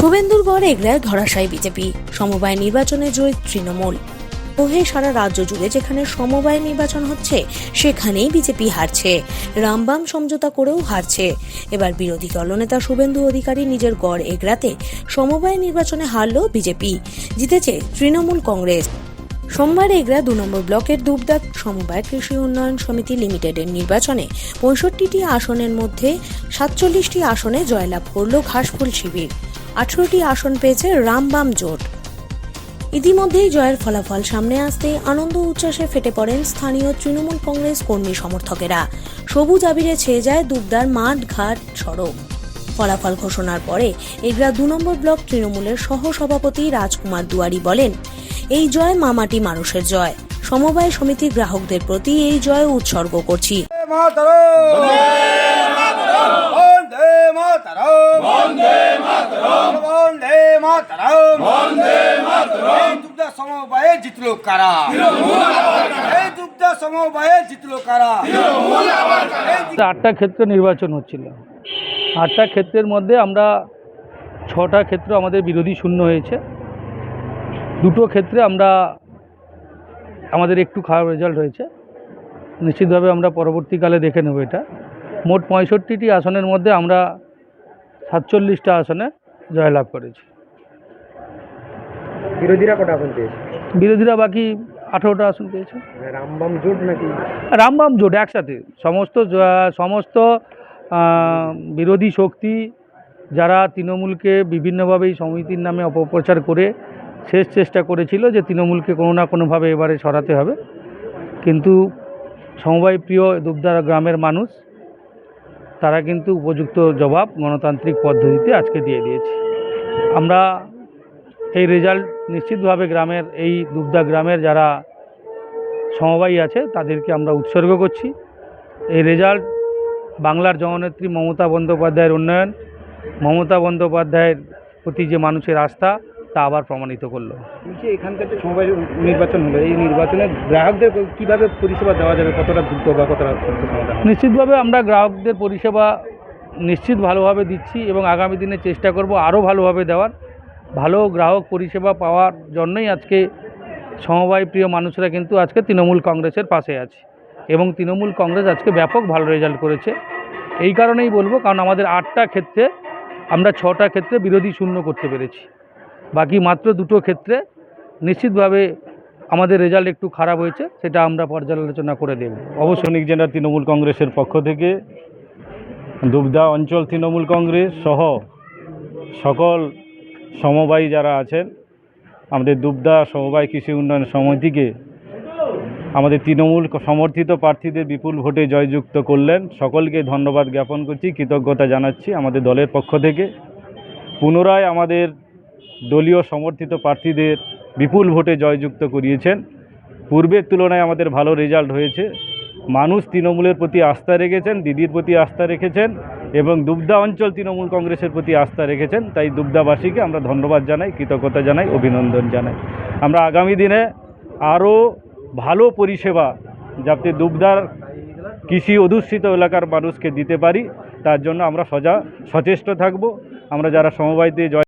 শুভেন্দুর গড় এগড়ায় ধরাশায়ী বিজেপি। সমবায় নির্বাচনে জয়ী তৃণমূল। ওহে সারা রাজ্য জুড়ে যেখানে সমবায় নির্বাচন হচ্ছে, সেখানেই বিজেপি হারছে। রামবাম সমঝোতা করেও হারছে। এবার বিরোধী দলনেতা শুভেন্দু অধিকারী নিজের গড় এগড়াতে সমবায় নির্বাচনে হারল বিজেপি। জিতেছে তৃণমূল কংগ্রেস। সোমবার এগরা দু নম্বর ব্লকের দুবদাক সমবায় কৃষি উন্নয়ন সমিতি লিমিটেডের নির্বাচনে পঁয়ষট্টিটি আসনের মধ্যে সাতচল্লিশটি আসনে জয়লাভ করল ঘাসফুল শিবির। আঠারোটি আসন পেয়েছে রামবাম জোট। ইতিমধ্যেই জয়ের ফলাফল সামনে আসতেই আনন্দ উচ্ছ্বাসে ফেটে পড়েন স্থানীয় তৃণমূল কংগ্রেস কর্মী সমর্থকেরা। সবুজ আবিরে ছেয়ে যায় দুবদার মাঠ ঘাট সড়ক। ফলাফল ঘোষণার পরে এগরা দু নম্বর ব্লক তৃণমূলের সহ সভাপতি রাজকুমার দুয়ারি বলেন এই জয় মামাটি মানুষের জয়। সমবায় সমিতির গ্রাহকদের প্রতি এই জয় উৎসর্গ করছি। সমবায়ে জিতলো কারা? এই দুগ্ধ সমবায়ে জিতলো কারা? আটটা ক্ষেত্র নির্বাচন হচ্ছিল। আটটা ক্ষেত্রের মধ্যে আমরা ছটা ক্ষেত্র আমাদের বিরোধী শূন্য হয়েছে। দুটো ক্ষেত্রে আমরা আমাদের একটু খারাপ রেজাল্ট হয়েছে। নিশ্চিতভাবে আমরা পরবর্তীকালে দেখে নেব এটা। মোট পঁয়ষট্টিটি আসনের মধ্যে আমরা সাতচল্লিশটা আসনে জয়লাভ করেছি। বিরোধীরা কটা আসন পেয়েছে? বিরোধীরা বাকি আঠেরোটা আসন পেয়েছে। মানে রামবাম জোট নাকি? রামবাম জোট একসাথে। সমস্ত সমস্ত বিরোধী শক্তি যারা তৃণমূলকে বিভিন্নভাবে এই সমিতির নামে অপপ্রচার করে শেষ চেষ্টা করেছিল যে তৃণমূলকে কোনো না কোনোভাবে এবারে সরাতে হবে। কিন্তু সমবায় প্রিয় দুবদার গ্রামের মানুষ তারা কিন্তু উপযুক্ত জবাব গণতান্ত্রিক পদ্ধতিতে আজকে দিয়ে দিয়েছে। আমরা এই রেজাল্ট নিশ্চিতভাবে গ্রামের এই দুবদা গ্রামের যারা সমবায়ী আছে তাদেরকে আমরা উৎসর্গ করছি। এই রেজাল্ট বাংলার জননেত্রী মমতা বন্দ্যোপাধ্যায়ের উন্নয়ন মমতা বন্দ্যোপাধ্যায়ের প্রতি যে মানুষের আস্থা তা আবার প্রমাণিত করল। বলছি এখানকার যে সমবায় নির্বাচন হলো এই নির্বাচনে গ্রাহকদের কীভাবে পরিষেবা দেওয়া যাবে কতটা দ্রুত বা কতটা? নিশ্চিতভাবে আমরা গ্রাহকদের পরিষেবা নিশ্চিত ভালোভাবে দিচ্ছি এবং আগামী দিনে চেষ্টা করব আরও ভালোভাবে দেওয়ার। ভালো গ্রাহক পরিষেবা পাওয়ার জন্যই আজকে সমবায় প্রিয় মানুষরা কিন্তু আজকে তৃণমূল কংগ্রেসের পাশে আছে এবং তৃণমূল কংগ্রেস আজকে ব্যাপক ভালো রেজাল্ট করেছে। এই কারণেই বলব, কারণ আমাদের আটটা ক্ষেত্রে, আমরা ছটা ক্ষেত্রে বিরোধী শূন্য করতে পেরেছি। বাকি মাত্র দুটো ক্ষেত্রে নিশ্চিতভাবে আমাদের রেজাল্ট একটু খারাপ হয়েছে, সেটা আমরা পর্যালোচনা করে দেব। অবশ্য সৈনিক জেলা তৃণমূল কংগ্রেসের পক্ষ থেকে দুবদা অঞ্চল তৃণমূল কংগ্রেস সহ সকল সমবায়ী যারা আছেন, আমাদের দুবদা সমবায় কৃষি উন্নয়ন সমিতিকে আমাদের তৃণমূল সমর্থিত প্রার্থীদের বিপুল ভোটে জয়যুক্ত করলেন। সকলকে ধন্যবাদ জ্ঞাপন করছি, কৃতজ্ঞতা জানাচ্ছি আমাদের দলের পক্ষ থেকে। পুনরায় আমাদের দলীয় সমর্থিত প্রার্থীদের বিপুল ভোটে জয়যুক্ত করিয়েছেন। পূর্বের তুলনায় আমাদের ভালো রেজাল্ট হয়েছে। মানুষ তৃণমূলের প্রতি আস্থা রেখেছেন, দিদির প্রতি আস্থা রেখেছেন এবং দুবদা অঞ্চল তৃণমূল কংগ্রেসের প্রতি আস্থা রেখেছেন। তাই দুবদাবাসীকে আমরা ধন্যবাদ জানাই, কৃতজ্ঞতা জানাই, অভিনন্দন জানাই। আমরা আগামী দিনে আরও ভালো পরিষেবা যাতে দুবদার কৃষি অধ্যুষিত এলাকার মানুষকে দিতে পারি, তার জন্য আমরা সজা সচেষ্ট থাকব। আমরা যারা সমবায়তে জয়